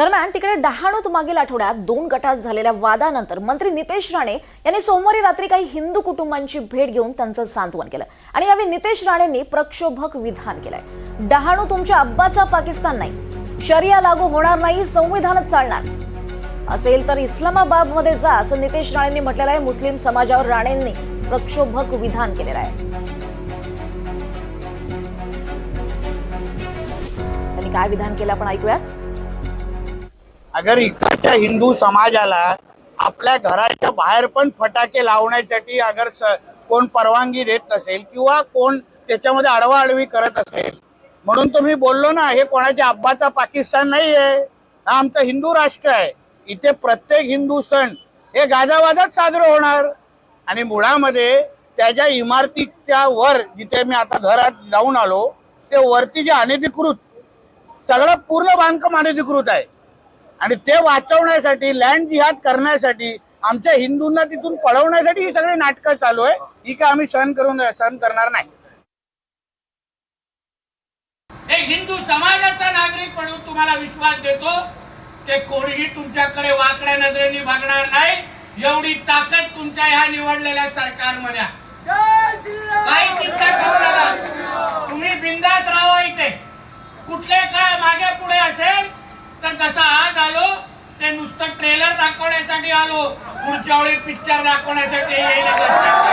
दरम्यान तिकडे डहाणूत मागील आठवड्यात दोन गटात झालेल्या वादानंतर मंत्री नितेश राणे यांनी सोमवारी रात्री काही हिंदू कुटुंबांची भेट घेऊन त्यांचं सांत्वन केलं. आणि यावेळी नितेश राणेंनी प्रक्षोभक विधान केलंय. डहाणू तुमच्या अब्बाचा पाकिस्तान नाही. शरिया लागू होणार नाही संविधानच चालणार. असेल तर इस्लामाबादमध्ये जा असं नितेश राणेंनी म्हटलेलं आहे. मुस्लिम समाजावर राणेंनी प्रक्षोभक विधान केलेलं आहे. त्यांनी काय विधान केलं आपण ऐकूयात? अगर इकडच्या हिंदू समाजाला आपल्या घराच्या बाहेर पण फटाके लावण्यासाठी अगर स- कोण परवानगी देत नसेल किंवा कोण त्याच्यामध्ये आडवाआडवी करत असेल म्हणून तुम्ही बोललो ना हे कोणाच्या अब्बाचा पाकिस्तान नाही आहे हा आमचं हिंदू राष्ट्र आहे. इथे प्रत्येक हिंदू सण हे गाजावाजात साजरे होणार. आणि मुळामध्ये त्याच्या इमारतीच्या वर जिथे मी आता घरात जाऊन आलो ते वरती जे अनधिकृत सगळं पूर्ण बांधकाम अनधिकृत आहे. आणि ते वाचवण्यासाठी लँड जिहाद करण्यासाठी आमच्या हिंदूंना तिथून पळवण्यासाठी ही सगळी नाटकं चालू आहे. ही काय आम्ही सहन करून सहन करणार नाही. एक हिंदू समाजाचा नागरिक म्हणून तुम्हाला विश्वास देतो ते कोणीही तुमच्याकडे वाकड्या नजरेने बघणार नाही. एवढी ताकद तुमच्या ह्या निवडलेल्या सरकारमध्ये. काही चिंता करू नका. तुम्ही बिंदात राहा इथे. कुठले काय मागे पुढे असेल तर जसं आज आलो ते नुसतं ट्रेलर दाखवण्यासाठी आलो. पुढच्या वेळी पिक्चर दाखवण्यासाठी येईल